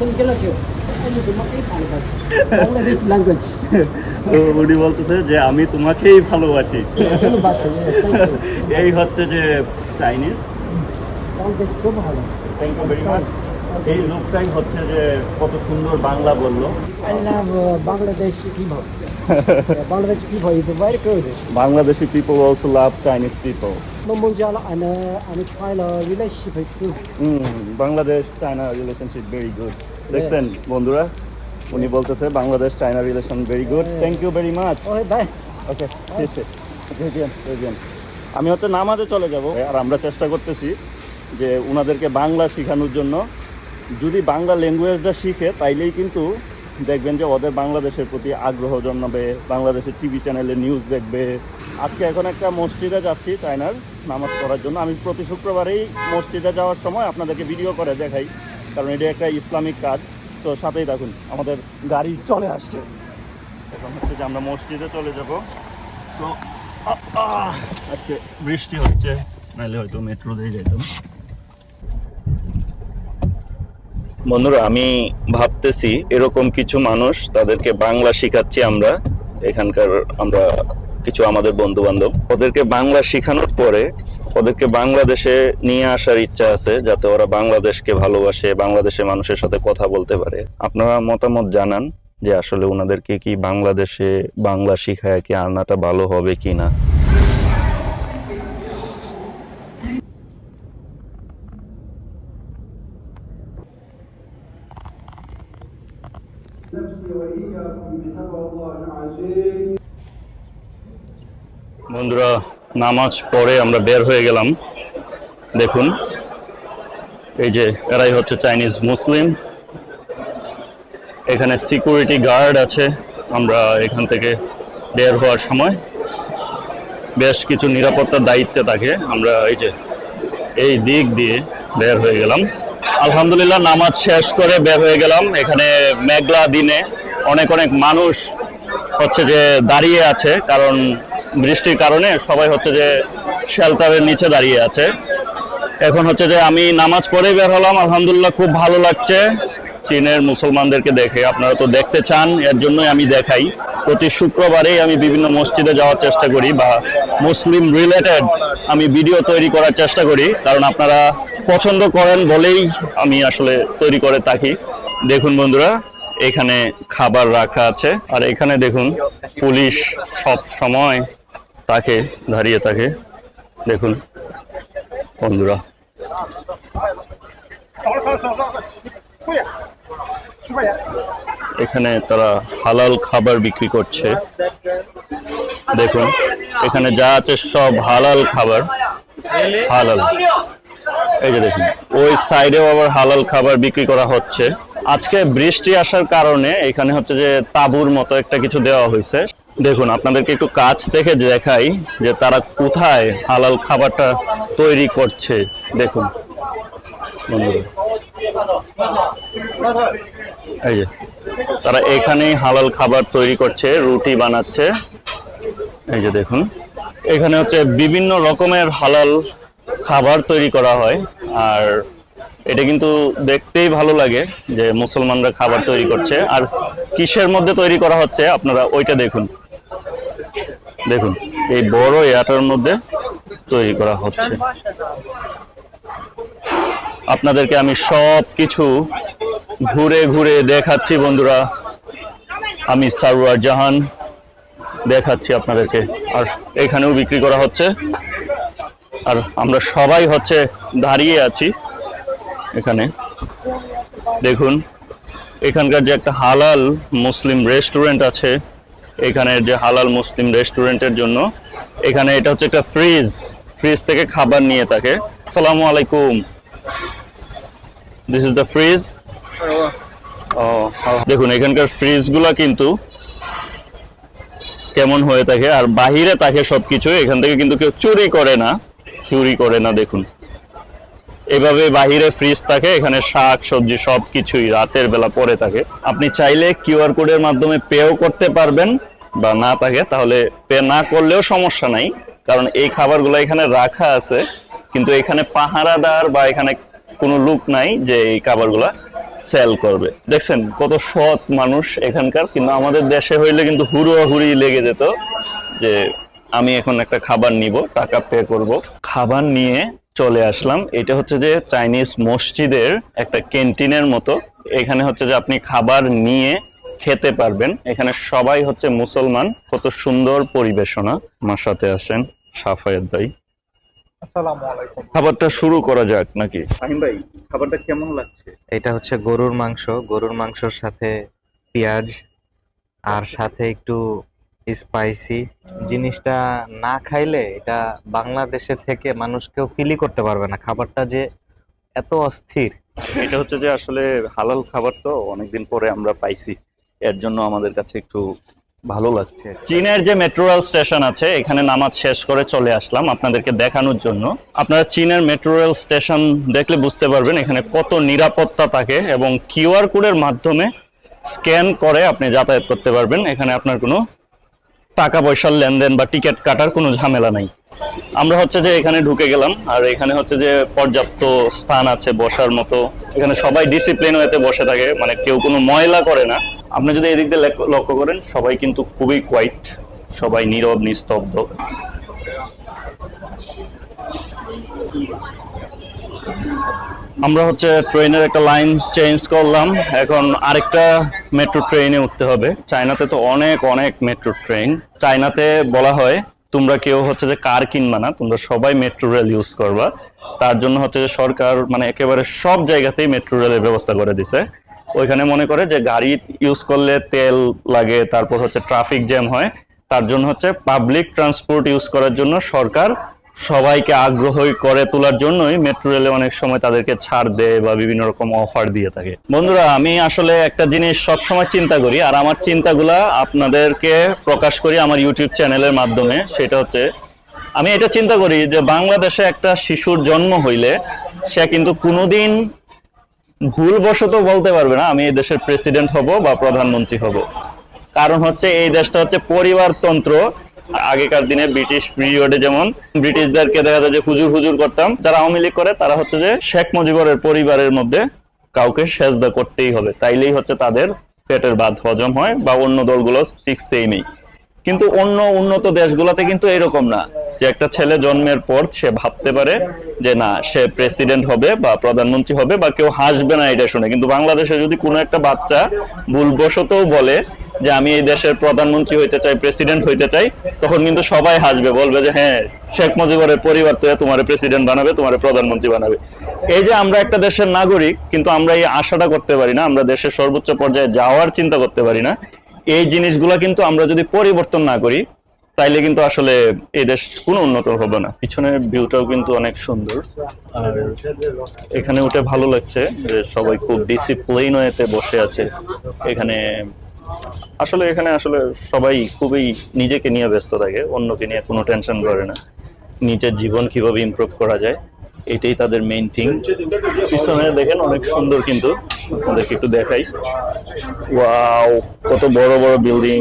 তুমি উনি বলতেছে যে আমি তোমাকেই ভালোবাসি। ভালোবাসি। এই হচ্ছে যে চাইনিজ খুব ভালো। থ্যাংক ইউ ভেরি মাচ এই লোকটাই হচ্ছে যে কত সুন্দর বাংলা বলল। I love uh, Bangladesh people. yeah, Bangladesh people is very good. Bangladeshi people also love Chinese people Mondial and uh, and China relationship is good. Bangladesh very good দেখছেন বন্ধুরা উনি বলতেছে Bangladesh China relation very good thank you very much. Okay radian রেডিয়ান আমি হচ্ছে নামাজে চলে যাব। আর আমরা চেষ্টা করতেছি যে ওনাদেরকে বাংলা শেখানোর জন্য যদি বাংলা ল্যাঙ্গুয়েজটা শিখে, তাইলেই কিন্তু দেখবেন যে ওদের বাংলাদেশের প্রতি আগ্রহ জন্মাবে, বাংলাদেশের টিভি চ্যানেলে নিউজ দেখবে। আজকে এখন একটা মসজিদে যাচ্ছি চায়নার নামাজ পড়ার জন্য। আমি প্রতি শুক্রবারেই মসজিদে যাওয়ার সময় আপনাদেরকে ভিডিও করে দেখাই, কারণ এটা একটা ইসলামিক কাজ। তো সাথেই থাকুন, আমাদের গাড়ি চলে আসছে। এখন হচ্ছে যে আমরা মসজিদে চলে যাব। তো আজকে বৃষ্টি হচ্ছে নাহলে হয়তো মেট্রো দিয়ে যেতাম বন্ধুরা, আমি ভাবতেছি এরকম কিছু মানুষ তাদেরকে বাংলা শেখাচ্ছি আমরা। এখানকার আমরা কিছু আমাদের বন্ধু বান্ধব ওদেরকে বাংলা শেখানোর পরে ওদেরকে বাংলাদেশে নিয়ে আসার ইচ্ছা আছে, যাতে ওরা বাংলাদেশকে ভালোবাসে, বাংলাদেশের মানুষের সাথে কথা বলতে পারে। আপনারা মতামত জানান যে আসলে ওনাদেরকে কি বাংলাদেশে বাংলা শিখায় কি আনাটা ভালো হবে কি না বন্ধুরা, নামাজ পড়ে আমরা বের হয়ে গেলাম। দেখুন, এই যে এরাই হচ্ছে চাইনিজ মুসলিম। এখানে সিকিউরিটি গার্ড আছে, আমরা এখান থেকে বের হওয়ার সময়। বেশ কিছু নিরাপত্তার দায়িত্বে থাকে আমরা এই যে এই দিক দিয়ে বের হয়ে গেলাম। আলহামদুলিল্লাহ, নামাজ শেষ করে বের হয়ে গেলাম। এখানে মেঘলা দিনে অনেক অনেক মানুষ হচ্ছে যে দাঁড়িয়ে আছে, কারণ বৃষ্টির কারণে সবাই হচ্ছে যে শেল্টারের নিচে দাঁড়িয়ে আছে। এখন হচ্ছে যে আমি নামাজ পড়ে বের হলাম, আলহামদুলিল্লাহ খুব ভালো লাগছে। চীনের মুসলমানদেরকে দেখে, আপনারা তো দেখতে চান, এর জন্যই আমি দেখাই। প্রতি শুক্রবারেই আমি বিভিন্ন মসজিদে যাওয়ার চেষ্টা করি বা মুসলিম রিলেটেড আমি ভিডিও তৈরি করার চেষ্টা করি, কারণ আপনারা পছন্দ করেন বলেই আমি আসলে তৈরি করে থাকি। দেখুন বন্ধুরা এখানে খাবার রাখা আছে। আর এখানে দেখুন, পুলিশ সব সময় তাকে, দাঁড়িয়ে থাকে দেখুন, বন্ধুরা। এখানে তারা হালাল খাবার বিক্রি করছে। দেখুন, এখানে যা আছে সব হালাল খাবার। হালাল। এই যে দেখুন, ওই সাইডেও আবার হালাল খাবার বিক্রি করা হচ্ছে। আজকে বৃষ্টি আসার কারণে এখানে হচ্ছে যে তাঁবুর মতো একটা কিছু দেওয়া হয়েছে। দেখুন, আপনাদেরকে একটু কাছ থেকে দেখাই যে তারা কোথায় হালাল খাবারটা তৈরি করছে। দেখুন। এই যে, তারা এখানেই হালাল খাবার তৈরি করছে, রুটি বানাচ্ছে। এই যে দেখুন। এখানে হচ্ছে বিভিন্ন রকমের হালাল খাবার তৈরি করা হয়। আর এটা কিন্তু দেখতেই ভালো লাগে যে মুসলমানরা খাবার তৈরি করছে। আর কিসের মধ্যে তৈরি করা হচ্ছে, আপনারা ওইটা দেখুন। দেখুন, এই বড় এয়াটার মধ্যে তৈরি করা হচ্ছে। আপনাদেরকে আমি সব কিছু ঘুরে ঘুরে দেখাচ্ছি, বন্ধুরা। আমি সারোয়ার জাহান, দেখাচ্ছি আপনাদেরকে। আর এখানেও বিক্রি করা হচ্ছে। আর আমরা সবাই হচ্ছে দাঁড়িয়ে আছি। এখানে। দেখুন, এখানকার যে একটা হালাল মুসলিম রেস্টুরেন্ট আছে এখানে যে হালাল মুসলিম রেস্টুরেন্টের জন্য, এখানে এটা হচ্ছে একটা ফ্রিজ। ফ্রিজ থেকে খাবার নিয়ে থাকে। আসসালামু আলাইকুম। দিস ইজ দ্য ফ্রিজ ও দেখুন, এখানকার ফ্রিজগুলা কিন্তু কেমন হয়ে থাকে, আর বাহিরে থাকে সবকিছু, এখান থেকে কিন্তু কেউ চুরি করে না। চুরি করে না, দেখুন। এভাবে বাহিরে ফ্রিজ থাকে, এখানে শাক, সবজি সব কিছুই রাতের বেলা পরে থাকে। আপনি চাইলে কিউআর কোডের মাধ্যমে পেও করতে পারবেন বা না থাকে, তাহলে পে না করলেও সমস্যা নাই। কারণ এই খাবারগুলো এখানে রাখা আছে, কিন্তু এখানে পাহারাদার বা এখানে কোনো লুক নাই যে এই খাবারগুলা সেল করবে। দেখছেন কত সৎ মানুষ এখানকার, কিন্তু আমাদের দেশে হইলে কিন্তু হুড়োহুড়ি লেগে যেত যে আমি এখন একটা খাবার নিব, টাকা পে করব। খাবার নিয়ে চলে আসলাম। এটা হচ্ছে যে চাইনিজ মসজিদের একটা ক্যান্টিনের মতো। এখানে হচ্ছে যে আপনি খাবার নিয়ে খেতে পারবেন। এখানে সবাই হচ্ছে মুসলমান। কত সুন্দর পরিবেশনা। আমার সাথে আসেন সাফায়েত ভাই। খাবারটা শুরু করা যাক নাকি? ভাই খাবারটা কেমন লাগছে? এটা হচ্ছে গরুর মাংস। গরুর মাংসর সাথে পেঁয়াজ আর সাথে একটু স্পাইসি জিনিসটা না খাইলে এটা বাংলাদেশে থেকে মানুষ কেউ ফিলই করতে পারবে না। খাবারটা যে এত অস্থির। এটা হচ্ছে যে আসলে হালাল খাবার তো অনেকদিন পরে আমরা পাইছি। এর জন্য আমাদের কাছে একটু ভালো লাগছে। চীনের যে মেট্রো রেল স্টেশন আছে, এখানে নামাজ শেষ করে চলে আসলাম আপনাদেরকে দেখানোর জন্য। আপনারা চীনের মেট্রো রেল স্টেশন দেখলে বুঝতে পারবেন এখানে কত নিরাপত্তা থাকে এবং কিউআর কোডের মাধ্যমে স্ক্যান করে আপনি যাতায়াত করতে পারবেন। এখানে আপনার কোনো টাকা পয়সার লেনদেন বা টিকিট কাটার কোনো ঝামেলা নাই। আমরা হচ্ছে যে এখানে ঢুকে গেলাম, আর এখানে হচ্ছে যে পর্যাপ্ত স্থান আছে বসার মতো। এখানে সবাই ডিসিপ্লিন হয়েতে বসে থাকে মানে কেউ কোনো ময়লা করে না। আপনি যদি এদিক দিয়ে লক্ষ্য করেন, সবাই কিন্তু খুবই কোয়াইট সবাই নীরব, নিস্তব্ধ। আমরা হচ্ছে ট্রেনের একটা লাইন চেঞ্জ করলাম। এখন আরেকটা মেট্রো ট্রেনে উঠতে হবে। চায়নাতে তো অনেক অনেক মেট্রো ট্রেন চায়নাতে বলা হয়, তোমরা কেউ হচ্ছে যে কার কিনবা না, তোমরা সবাই মেট্রো রেল ইউজ করবা। তার জন্য হচ্ছে যে সরকার মানে একেবারে সব জায়গাতেই মেট্রো রেলের ব্যবস্থা করে দিছে। ওইখানে মনে করে যে গাড়ি ইউজ করলে তেল লাগে, তারপর হচ্ছে ট্রাফিক জ্যাম হয়। তার জন্য হচ্ছে পাবলিক ট্রান্সপোর্ট ইউজ করার জন্য সরকার সবাইকে আগ্রহী করে তোলার জন্যই মেট্রো রেলে অনেক সময় তাদেরকে ছাড় দেয় বা বিভিন্ন রকম অফার দিয়ে থাকে। বন্ধুরা, আমি আসলে একটা জিনিস সবসময় চিন্তা করি, আর আমার চিন্তাগুলা আপনাদেরকে প্রকাশ করি আমার ইউটিউব চ্যানেলের মাধ্যমে, সেটা হচ্ছে, আমি এটা চিন্তা করি যে বাংলাদেশে একটা শিশুর জন্ম হইলে সে কিন্তু কোনোদিন ভুলবশত বলতে পারবে না, আমি এই দেশের প্রেসিডেন্ট হব বা প্রধানমন্ত্রী হব। কারণ হচ্ছে এই দেশটা হচ্ছে পরিবারতন্ত্র আগেকার দিনে ব্রিটিশ পিরিয়ডে যেমন, ব্রিটিশদেরকে দেখা যায় যে হুজুর হুজুর করতাম। যারা আওয়ামী লীগ করে, তারা হচ্ছে যে শেখ মুজিবরের পরিবারের মধ্যে কাউকে সেজদা করতেই হবে। তাইলেই হচ্ছে তাদের পেটের ভাত হজম হয় বা অন্য দলগুলো ঠিক সেমই কিন্তু অন্য উন্নত দেশগুলোতে কিন্তু এরকম না যে একটা ছেলে জন্মের পর সে ভাবতে পারে যে না, সে প্রেসিডেন্ট হবে বা প্রধানমন্ত্রী হবে বা কেউ হাসবে না এটা শুনে। কিন্তু বাংলাদেশে যদি কোনো একটা বাচ্চা ভুলবশতও বলে যে আমি এই দেশের প্রধানমন্ত্রী হইতে চাই প্রেসিডেন্ট হইতে চাই, তখন কিন্তু সবাই হাসবে, বলবে যে হ্যাঁ শেখ মুজিবরের পরিবার তো তোমার প্রেসিডেন্ট বানাবে, তোমার প্রধানমন্ত্রী বানাবে। এই যে আমরা একটা দেশের নাগরিক, কিন্তু আমরা এই আশাটা করতে পারি না, আমরা দেশের সর্বোচ্চ পর্যায়ে যাওয়ার চিন্তা করতে পারি না। এই জিনিসগুলো কিন্তু আমরা যদি পরিবর্তন না করি, তাইলে কিন্তু আসলে এই দেশ কোনো উন্নত হবে না। পিছনের ভিউটাও কিন্তু অনেক সুন্দর। আর এখানে উঠে ভালো লাগছে যে সবাই খুব ডিসিপ্লিন হয়েতে বসে আছে। এখানে আসলে এখানে আসলে সবাই খুবই নিজেকে নিয়ে ব্যস্ত থাকে, অন্যকে নিয়ে কোনো টেনশন করে না। নিজের জীবন কীভাবে ইমপ্রুভ করা যায়, এটাই তাদের মেইন থিং পিছনে দেখেন অনেক সুন্দর কিন্তু, আপনাদেরকে একটু দেখাই। ওয়াও কত বড় বড় বিল্ডিং